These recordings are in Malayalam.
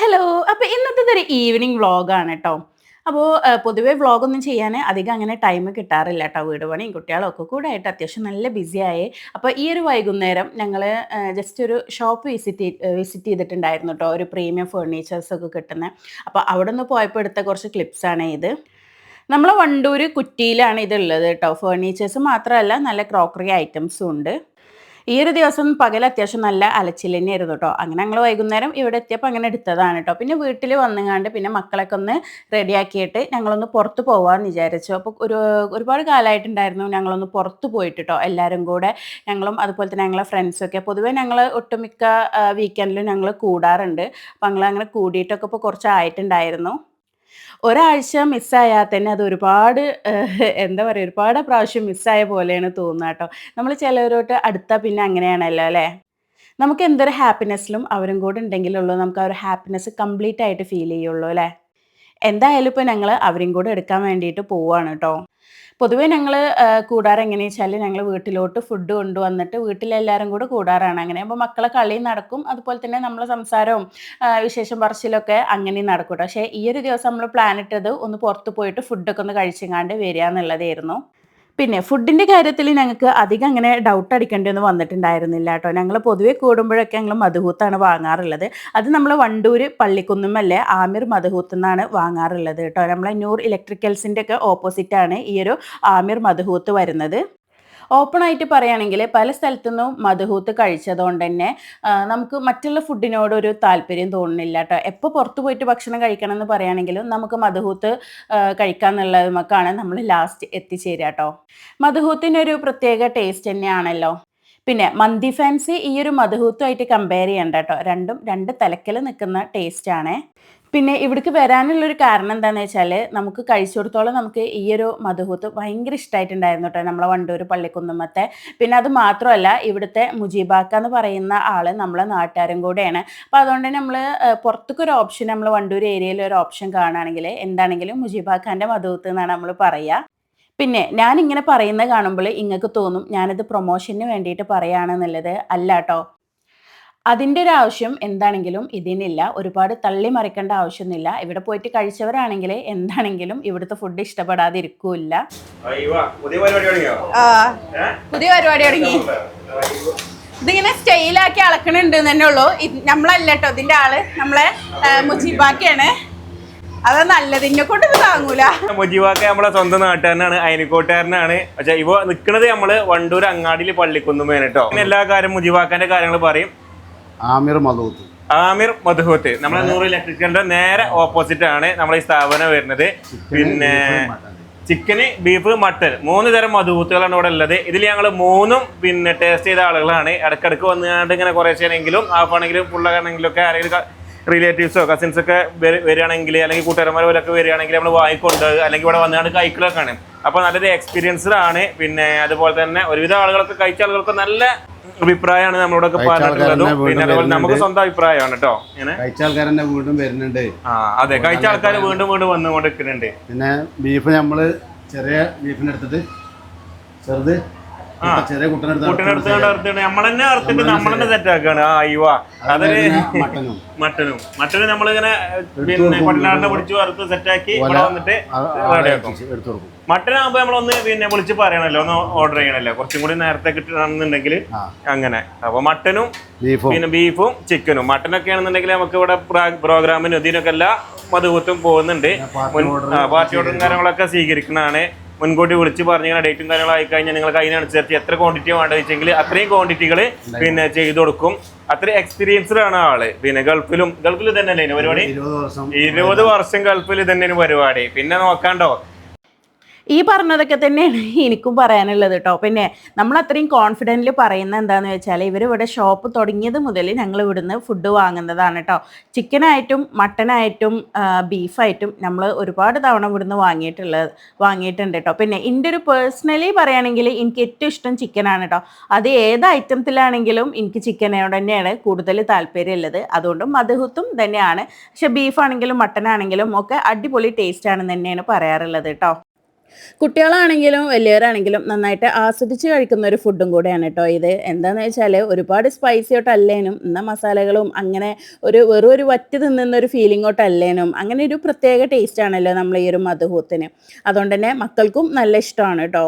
ഹലോ അപ്പോൾ ഇന്നത്തെ ഒരു ഈവനിങ് വ്ളോഗാണ് കേട്ടോ അപ്പോൾ പൊതുവേ വ്ളോഗൊന്നും ചെയ്യാൻ അധികം അങ്ങനെ ടൈം കിട്ടാറില്ല കേട്ടോ വീട് പണിയും കുട്ടികളൊക്കെ കൂടെ ആയിട്ട് അത്യാവശ്യം നല്ല ബിസിയായി അപ്പോൾ ഈ ഒരു വൈകുന്നേരം ഞങ്ങൾ ജസ്റ്റ് ഒരു ഷോപ്പ് വിസിറ്റ് വിസിറ്റ് ചെയ്തിട്ടുണ്ടായിരുന്നു കേട്ടോ ഒരു പ്രീമിയം ഫേർണിച്ചേഴ്സ് ഒക്കെ കിട്ടുന്ന. അപ്പോൾ അവിടെ നിന്ന് പോയപ്പോൾ എടുത്ത കുറച്ച് ക്ലിപ്സാണ് ഇത്. നമ്മളെ വണ്ടൂർ കുറ്റിയിലാണ് ഇതുള്ളത് കേട്ടോ ഫേർണിച്ചേഴ്സ് മാത്രമല്ല നല്ല ക്രോക്കറി ഐറ്റംസും ഉണ്ട്. ഈ ഒരു ദിവസം പകൽ അത്യാവശ്യം നല്ല അലച്ചിൽ തന്നെയായിരുന്നു കേട്ടോ അങ്ങനെ ഞങ്ങൾ വൈകുന്നേരം ഇവിടെ എത്തിയപ്പോൾ അങ്ങനെ എടുത്തതാണ് കേട്ടോ പിന്നെ വീട്ടിൽ വന്നുകാണ്ട് പിന്നെ മക്കളൊക്കെ ഒന്ന് റെഡിയാക്കിയിട്ട് ഞങ്ങളൊന്ന് പുറത്ത് പോകാമെന്ന് വിചാരിച്ചു. അപ്പോൾ ഒരു ഒരുപാട് കാലമായിട്ടുണ്ടായിരുന്നു ഞങ്ങളൊന്ന് പുറത്ത് പോയിട്ട് കേട്ടോ എല്ലാവരും കൂടെ ഞങ്ങളും അതുപോലെ തന്നെ ഞങ്ങളെ ഫ്രണ്ട്സൊക്കെ പൊതുവേ ഞങ്ങൾ ഒട്ടുമിക്ക വീക്കെൻഡിലും ഞങ്ങൾ കൂടാറുണ്ട്. അപ്പോൾ ഞങ്ങൾ അങ്ങനെ കൂടിയിട്ടൊക്കെ ഇപ്പോൾ കുറച്ചായിട്ടുണ്ടായിരുന്നു. ഒരാഴ്ച മിസ്സായാൽ തന്നെ അത് ഒരുപാട് എന്താ പറയുക ഒരുപാട് പ്രാവശ്യം മിസ്സായ പോലെയാണ് തോന്നുക കേട്ടോ. നമ്മൾ ചിലവരോട്ട് അടുത്താൽ പിന്നെ അങ്ങനെയാണല്ലോ അല്ലേ? നമുക്ക് എന്തൊരു ഹാപ്പിനെസ്സിലും അവരും കൂടെ ഉണ്ടെങ്കിലുള്ളൂ നമുക്ക് ആ ഒരു ഹാപ്പിനെസ് കംപ്ലീറ്റ് ആയിട്ട് ഫീൽ ചെയ്യുള്ളൂ അല്ലേ? എന്തായാലും ഇപ്പോൾ ഞങ്ങൾ അവരും കൂടെ എടുക്കാൻ വേണ്ടിയിട്ട് പോവുകയാണ് കേട്ടോ. പൊതുവേ ഞങ്ങൾ കൂടാറ് എങ്ങനെയാ വെച്ചാൽ ഞങ്ങൾ വീട്ടിലോട്ട് ഫുഡ് കൊണ്ടുവന്നിട്ട് വീട്ടിലെല്ലാവരും കൂടെ കൂടാറാണ് അങ്ങനെ. അപ്പോൾ മക്കളെ കളി നടക്കും. അതുപോലെ തന്നെ നമ്മളെ സംസാരവും വിശേഷം പറച്ചിലൊക്കെ അങ്ങനെ നടക്കും കേട്ടോ പക്ഷേ ഈ ഒരു ദിവസം നമ്മൾ പ്ലാൻ ഇട്ടത് ഒന്ന് പുറത്ത് പോയിട്ട് ഫുഡൊക്കെ ഒന്ന് കഴിച്ചെങ്ങാണ്ട് വരിക എന്നുള്ളതായിരുന്നു. പിന്നെ ഫുഡിന്റെ കാര്യത്തിൽ ഞങ്ങൾക്ക് അധികം അങ്ങനെ ഡൗട്ട് അടിക്കേണ്ടിയൊന്നും വന്നിട്ടുണ്ടായിരുന്നില്ല കേട്ടോ. ഞങ്ങൾ പൊതുവേ കൂടുമ്പോഴൊക്കെ ഞങ്ങൾ മധുഹൂത്താണ് വാങ്ങാറുള്ളത്. അത് നമ്മൾ വണ്ടൂർ പള്ളിക്കുന്നുമല്ലേ ആമിർ മധുഹൂത്ത് നിന്നാണ് വാങ്ങാറുള്ളത് കേട്ടോ. നമ്മളെ ന്യൂർ ഇലക്ട്രിക്കൽസിന്റെ ഒക്കെ ഓപ്പോസിറ്റാണ് ഈ ഒരു ആമിർ മധുഹൂത്ത് വരുന്നത്. ഓപ്പൺ ആയിട്ട് പറയുകയാണെങ്കിൽ പല സ്ഥലത്തുനിന്നും മധുഹൂത്ത് കഴിച്ചതുകൊണ്ട് തന്നെ നമുക്ക് മറ്റുള്ള ഫുഡിനോട് ഒരു താല്പര്യം തോന്നുന്നില്ല കേട്ടോ. എപ്പോൾ പുറത്തു പോയിട്ട് ഭക്ഷണം കഴിക്കണം എന്ന് പറയുകയാണെങ്കിലും നമുക്ക് മധുഹൂത്ത് ആ, കഴിക്കാന്നുള്ളതുമൊക്കെയാണ് നമ്മൾ ലാസ്റ്റ് എത്തിച്ചേരുക കേട്ടോ. മധുഹൂത്തിനൊരു പ്രത്യേക ടേസ്റ്റ് തന്നെയാണല്ലോ. പിന്നെ മന്തി ഫാൻസി ഈ ഒരു മധുഹൂത്തുമായിട്ട് കമ്പയർ ചെയ്യണ്ട കേട്ടോ. രണ്ടും രണ്ട് തലക്കൽ നിൽക്കുന്ന ടേസ്റ്റാണ് പിന്നെ ഇവിടേക്ക് വരാനുള്ളൊരു കാരണം എന്താണെന്ന് വെച്ചാൽ നമുക്ക് കഴിച്ചു കൊടുത്തോളം നമുക്ക് ഈ ഒരു മധുഹൂത്ത് ഭയങ്കര ഇഷ്ടമായിട്ടുണ്ടായിരുന്നു കേട്ടോ നമ്മളെ വണ്ടൂർ പള്ളിക്കുന്നുമത്തെ പിന്നെ അത് മാത്രമല്ല ഇവിടുത്തെ മുജീബാക്ക എന്ന് പറയുന്ന ആൾ നമ്മളെ നാട്ടുകാരും കൂടെയാണ്. അപ്പോൾ അതുകൊണ്ട് നമ്മൾ പുറത്തേക്ക് ഒരു ഓപ്ഷൻ നമ്മൾ വണ്ടൂർ ഏരിയയിൽ ഒരു ഓപ്ഷൻ കാണുകയാണെങ്കിൽ എന്താണെങ്കിലും മുജീബാക്കാന്റെ മധുഹൂത്ത് എന്നാണ് നമ്മൾ പറയുക പിന്നെ ഞാനിങ്ങനെ പറയുന്നത് കാണുമ്പോൾ ഇങ്ങക്ക് തോന്നും ഞാനിത് പ്രൊമോഷന് വേണ്ടിയിട്ട് പറയുകയാണെന്നുള്ളത് അല്ല കേട്ടോ. അതിന്റെ ഒരു ആവശ്യം എന്താണെങ്കിലും ഇതിനില്ല. ഒരുപാട് തള്ളി മറിക്കേണ്ട ആവശ്യമൊന്നുമില്ല. ഇവിടെ പോയിട്ട് കഴിച്ചവരാണെങ്കിൽ എന്താണെങ്കിലും ഇവിടുത്തെ ഫുഡ് ഇഷ്ടപ്പെടാതിരിക്കൂല അയ്യോ, പുതിയ പരിപാടി തുടങ്ങി. ഇതിങ്ങനെ സ്റ്റൈലാക്കി അളക്കണുണ്ട് തന്നെ ഉള്ളൂ. നമ്മളല്ല കേട്ടോ ഇതിന്റെ ആൾ നമ്മളെ മുജീബാക്കിയാണ്. അതാ നല്ലത് ഇന്നെ കൊണ്ട് ഇത് താങ്ങൂല. മുജീബാക്ക നമ്മളെ സ്വന്തം നാട്ടുകാരനാണ് അയനിക്കോട്ടുകാരനാണ് പക്ഷെ ഇവ നിക്കണത് നമ്മൾ വണ്ടൂർ അങ്ങാടിയിൽ പള്ളിക്കുന്നുമേന കേട്ടോ. പിന്നെ എല്ലാ കാര്യം മുജീബാക്കാന്റെ കാര്യങ്ങൾ പറയും. ആമിർ മധുഹത്ത് ആമിർ മധുഹൂത്ത് നമ്മളെ നൂറ് ഇലക്ട്രിക്കലിന്റെ നേരെ ഓപ്പോസിറ്റ് ആണ് നമ്മൾ ഈ സ്ഥാപനം വരുന്നത്. പിന്നെ ചിക്കന് ബീഫ് മട്ടൻ. മൂന്ന് തരം മധുഹൂത്തുകളാണ് ഇവിടെ ഉള്ളത്. ഇതിൽ ഞങ്ങൾ മൂന്നും പിന്നെ ടേസ്റ്റ് ചെയ്ത ആളുകളാണ്. ഇടക്കിടക്ക് വന്നുകൊണ്ട് ഇങ്ങനെ കുറേശ്ശേനെങ്കിലും ഹാഫ് ആണെങ്കിലും ഫുള്ളാണെങ്കിലും ഒക്കെ ആരെങ്കിലും റിലേറ്റീവ്സോ കസിൻസ് ഒക്കെ വര- വരികയാണെങ്കിൽ അല്ലെങ്കിൽ കൂട്ടുകാരന്മാർ പോലൊക്കെ വരികയാണെങ്കിൽ നമ്മൾ വാങ്ങിക്കൊണ്ട് അല്ലെങ്കിൽ ഇവിടെ വന്നുകൊണ്ട് കഴിക്കലൊക്കെയാണ്. അപ്പോൾ നല്ലൊരു എക്സ്പീരിയൻസ്ഡ് ആണ് പിന്നെ അതുപോലെ തന്നെ ഒരുവിധ ആളുകളൊക്കെ കഴിച്ച ആളുകൾക്ക് നല്ല അഭിപ്രായമാണ് നമ്മളോടൊക്കെ പറഞ്ഞിട്ടുള്ളതും. പിന്നെ അതുപോലെ നമുക്ക് സ്വന്തം അഭിപ്രായമാണ് കേട്ടോ. ഇങ്ങനെ? കഴിച്ച ആൾക്കാർ വീണ്ടും വരുന്നുണ്ട്. ആ അതെ. കഴിച്ച ആൾക്കാർ വീണ്ടും വീണ്ടും വന്നുകൊണ്ട് നിൽക്കുന്നുണ്ട് പിന്നെ ബീഫ് നമ്മൾ ചെറിയ ബീഫിനെടുത്തിട്ട് ചെറുത്. ചെറിയ കുട്ടനെടുത്ത് കൂട്ടിനടുത്ത് അറുത്തിട്ട് നമ്മൾ തന്നെ അറുത്തിട്ട് നമ്മൾ തന്നെ സെറ്റ് ആക്കാണ് ആ അയ്യോ അതൊരു മട്ടനും. മട്ടനും. മട്ടനും നമ്മളിങ്ങനെ പിന്നെ പട്ടിനാടിനെ പിടിച്ച് വറുത്ത് സെറ്റാക്കി ഇവിടെ വന്നിട്ട് റെഡി ആക്കും. എടുത്തു കൊടുക്കും. മട്ടനാകുമ്പോ നമ്മളൊന്ന് പിന്നെ വിളിച്ച് പറയണല്ലോ ഒന്ന് ഓർഡർ ചെയ്യണല്ലോ. കുറച്ചും കൂടി നേരത്തെ കിട്ടണമെന്നുണ്ടെങ്കിൽ അങ്ങനെ. അപ്പൊ മട്ടനും പിന്നെ ബീഫും ചിക്കനും. മട്ടനൊക്കെ ആണെന്നുണ്ടെങ്കിൽ നമുക്ക് ഇവിടെ പ്രോഗ്രാമിനും ഇതിനൊക്കെ എല്ലാ മധുവത്തും പോകുന്നുണ്ട്. പാർട്ടി ഓർഡറും കാര്യങ്ങളൊക്കെ സ്വീകരിക്കുന്നതാണ്. മുൻകൂട്ടി വിളിച്ച് പറഞ്ഞ ഡേറ്റും കാര്യങ്ങളും ആയി കഴിഞ്ഞാൽ നിങ്ങൾക്ക് അതിനനുസരിച്ച് എത്ര ക്വാണ്ടിറ്റി വേണ്ടത് വെച്ചെങ്കിൽ അത്രയും ക്വാണ്ടിറ്റികൾ പിന്നെ ചെയ്തു കൊടുക്കും. അത്രയും എക്സ്പീരിയൻസ്ഡ് ആണ് ആൾ. പിന്നെ ഗൾഫിലും ഗൾഫിൽ തന്നെയല്ലേ അല്ലേ പരിപാടി? ഇരുപത് വർഷം. ഇരുപത് വർഷം ഗൾഫിൽ തന്നെയാണ് പരിപാടി. പിന്നെ നോക്കാണ്ടോ? ഈ പറഞ്ഞതൊക്കെ തന്നെയാണ് എനിക്കും പറയാനുള്ളത് കേട്ടോ പിന്നെ നമ്മൾ അത്രയും കോൺഫിഡന്റിൽ പറയുന്നത് എന്താണെന്ന് വെച്ചാൽ ഇവർ ഇവിടെ ഷോപ്പ് തുടങ്ങിയത് മുതൽ ഞങ്ങൾ ഇവിടുന്ന് ഫുഡ് വാങ്ങുന്നതാണ് കേട്ടോ ചിക്കനായിട്ടും മട്ടനായിട്ടും ബീഫായിട്ടും നമ്മൾ ഒരുപാട് തവണ ഇവിടുന്ന് വാങ്ങിയിട്ടുള്ളത് വാങ്ങിയിട്ടുണ്ട് കേട്ടോ പിന്നെ എന്റെ ഒരു പേഴ്സണലി പറയുകയാണെങ്കിൽ എനിക്ക് ഏറ്റവും ഇഷ്ടം ചിക്കനാണ് കേട്ടോ അത് ഏത് ഐറ്റത്തിലാണെങ്കിലും എനിക്ക് ചിക്കനോട് തന്നെയാണ് കൂടുതൽ താല്പര്യമുള്ളത്. അതുകൊണ്ട് മധുഹത്തും തന്നെയാണ്. പക്ഷേ ബീഫാണെങ്കിലും മട്ടനാണെങ്കിലും ഒക്കെ അടിപൊളി ടേസ്റ്റ് ആണെന്ന് തന്നെയാണ് പറയാറുള്ളത് കേട്ടോ കുട്ടികളാണെങ്കിലും വലിയവരാണെങ്കിലും നന്നായിട്ട് ആസ്വദിച്ച് കഴിക്കുന്ന ഒരു ഫുഡും കൂടെയാണ് കേട്ടോ ഇത്. എന്താണെന്ന് വെച്ചാൽ ഒരുപാട് സ്പൈസിയോട്ടല്ലേനും എന്നാൽ മസാലകളും അങ്ങനെ ഒരു വെറും ഒരു വറ്റ് തിന്നുന്ന ഒരു ഫീലിങ്ങോട്ടല്ലേനും അങ്ങനെ ഒരു പ്രത്യേക ടേസ്റ്റ് ആണല്ലോ നമ്മൾ ഈ ഒരു മധുഹൂത്തിന്. അതുകൊണ്ട് തന്നെ മക്കൾക്കും നല്ല ഇഷ്ടമാണ് കേട്ടോ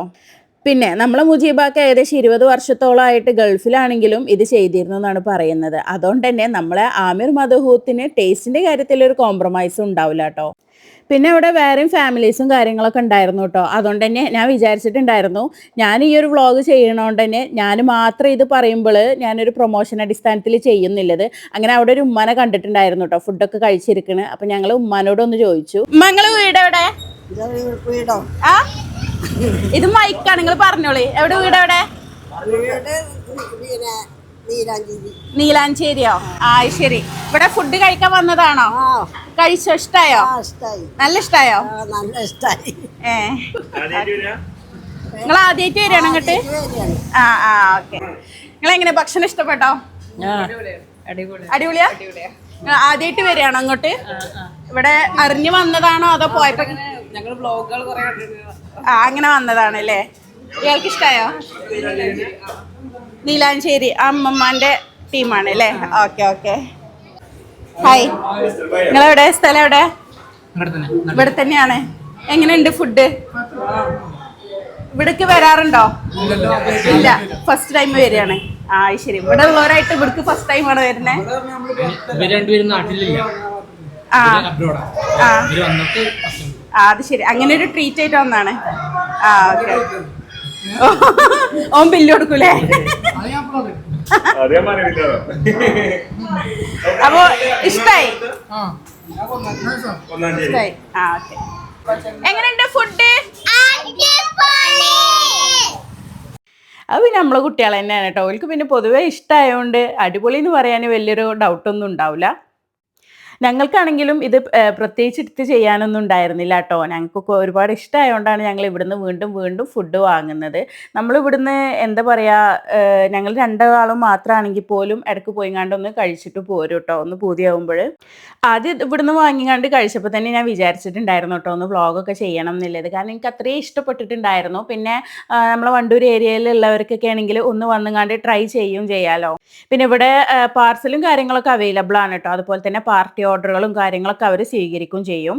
പിന്നെ നമ്മളെ മുജീബാക്ക് ഏകദേശം ഇരുപത് വർഷത്തോളമായിട്ട് ഗൾഫിലാണെങ്കിലും ഇത് ചെയ്തിരുന്നു എന്നാണ് പറയുന്നത്. അതുകൊണ്ട് തന്നെ നമ്മളെ ആമിർ മധുഹൂത്തിന് ടേസ്റ്റിന്റെ കാര്യത്തിൽ ഒരു കോംപ്രമൈസ് ഉണ്ടാവില്ല കേട്ടോ. പിന്നെ അവിടെ വേറെയും ഫാമിലീസും കാര്യങ്ങളൊക്കെ ഉണ്ടായിരുന്നു കേട്ടോ. അതുകൊണ്ട് തന്നെ ഞാൻ വിചാരിച്ചിട്ടുണ്ടായിരുന്നു ഞാൻ ഈ ഒരു വ്ളോഗ് ചെയ്യണോണ്ട് തന്നെ ഞാൻ മാത്രം ഇത് പറയുമ്പോൾ ഞാനൊരു പ്രൊമോഷൻ അടിസ്ഥാനത്തിൽ ചെയ്യുന്നില്ലത്. അങ്ങനെ അവിടെ ഒരു ഉമ്മനെ കണ്ടിട്ടുണ്ടായിരുന്നു കേട്ടോ ഫുഡൊക്കെ കഴിച്ചിരിക്കണ്. അപ്പം ഞങ്ങൾ ഉമ്മാനോടൊന്ന് ചോദിച്ചു. എവിടെ? വീടോ? ആ? ഇത് മൈക്കാണ് നിങ്ങൾ പറഞ്ഞോളി. എവിടെ വീട് എവിടെ നീലാഞ്ചേരിയോ? ആ ശരി. ഇവിടെ ഫുഡ് കഴിക്കാൻ വന്നതാണോ? ആ. കഴിച്ചോ? ഇഷ്ടായോ? ആ ഇഷ്ടായി. നല്ല ഇഷ്ടായോ? നല്ല ഇഷ്ടായി. ഏ. നിങ്ങൾ ആദ്യമായിട്ട് വരികയാണ് അങ്ങോട്ട് ആ ആ ഓക്കെ. നിങ്ങൾ എങ്ങനെ ഭക്ഷണം ഇഷ്ടപ്പെട്ടോ? അടിപൊളിയാ? നിങ്ങൾ ആദ്യമായിട്ട് വരികയാണോ അങ്ങോട്ട് ഇവിടെ അറിഞ്ഞു വന്നതാണോ അതോ പോയപ്പോ? ഞങ്ങൾ ബ്ലോഗുകൾ കുറെ ആ അങ്ങനെ വന്നതാണ് അല്ലേ ഇയാൾക്ക് ഇഷ്ടായോ നീലാഞ്ചേരി അമ്മമ്മാന്റെ ടീമാണ് അല്ലേ ഓക്കെ ഓക്കെ. ഹായ് നിങ്ങളെവിടെ? സ്ഥലം എവിടെ ഇവിടെ തന്നെയാണ് എങ്ങനെയുണ്ട് ഫുഡ് ഇവിടേക്ക് വരാറുണ്ടോ? ഇല്ല. ഫസ്റ്റ് ടൈം വരികയാണ്. ആ ശരി. ഇവിടെ ഉള്ളവരായിട്ട് ഇവിടേക്ക് ഫസ്റ്റ് ടൈം ആണ് വരുന്നത് ആ. ആ. അത് ശരി. അങ്ങനെ ഒരു ട്രീറ്റ് ആയിട്ട് വന്നാണ്. ആ ഓക്കെ. ഓൻ ബില്ല് കൊടുക്കൂലേ? അപ്പൊ ഇഷ്ടായി? ഒന്നാം തീയതി ഇഷ്ടായി. ആ ഓക്കെ. എങ്ങനെയുണ്ട് ഫുഡ് അത് പിന്നെ നമ്മളെ കുട്ടികൾ തന്നെയാണ് കേട്ടോ. അവർക്ക് പിന്നെ പൊതുവേ ഇഷ്ടമായതുകൊണ്ട് അടിപൊളി എന്ന് പറയാൻ വലിയൊരു ഡൗട്ടൊന്നും ഉണ്ടാവില്ല ഞങ്ങൾക്കാണെങ്കിലും ഇത് പ്രത്യേകിച്ച് എടുത്ത് ചെയ്യാനൊന്നും ഉണ്ടായിരുന്നില്ല കേട്ടോ. ഞങ്ങൾക്കൊക്കെ ഒരുപാട് ഇഷ്ടമായതുകൊണ്ടാണ് ഞങ്ങൾ ഇവിടുന്ന് വീണ്ടും വീണ്ടും ഫുഡ് വാങ്ങുന്നത്. നമ്മൾ ഇവിടുന്ന് എന്താ പറയുക ഞങ്ങൾ രണ്ടാളും മാത്രമാണെങ്കിൽ പോലും ഇടയ്ക്ക് പോയിങ്ങാണ്ട് ഒന്ന് കഴിച്ചിട്ട് പോരും കേട്ടോ. ഒന്ന് പൂതിയാവുമ്പോൾ. ആദ്യം ഇവിടുന്ന് വാങ്ങിക്കാണ്ട് കഴിച്ചപ്പോൾ തന്നെ ഞാൻ വിചാരിച്ചിട്ടുണ്ടായിരുന്നു കേട്ടോ ഒന്ന് വ്ളോഗൊക്കെ ചെയ്യണം എന്നുള്ളത്. കാരണം എനിക്ക് അത്രയും ഇഷ്ടപ്പെട്ടിട്ടുണ്ടായിരുന്നു. പിന്നെ നമ്മളെ വണ്ടൂർ ഏരിയയിലുള്ളവർക്കൊക്കെ ആണെങ്കിൽ ഒന്ന് വന്നുകാണ്ട് ട്രൈ ചെയ്യും ചെയ്യാലോ. പിന്നെ ഇവിടെ പാർസലും കാര്യങ്ങളൊക്കെ അവൈലബിൾ ആണ് കേട്ടോ. അതുപോലെ തന്നെ പാർട്ടി ഓർഡറുകളും കാര്യങ്ങളൊക്കെ അവർ സ്വീകരിക്കും ചെയ്യും.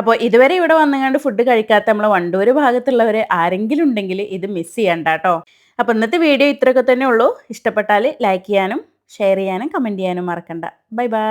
അപ്പോൾ ഇതുവരെ ഇവിടെ വന്നുകൊണ്ട് ഫുഡ് കഴിക്കാത്ത നമ്മൾ വണ്ടൂർ ഭാഗത്തുള്ളവർ ആരെങ്കിലും ഉണ്ടെങ്കിൽ ഇത് മിസ് ചെയ്യണ്ട കേട്ടോ അപ്പോൾ ഇന്നത്തെ വീഡിയോ ഇത്രയൊക്കെ തന്നെ ഉള്ളൂ. ഇഷ്ടപ്പെട്ടാൽ ലൈക്ക് ചെയ്യാനും ഷെയർ ചെയ്യാനും കമന്റ് ചെയ്യാനും മറക്കണ്ട. Bye bye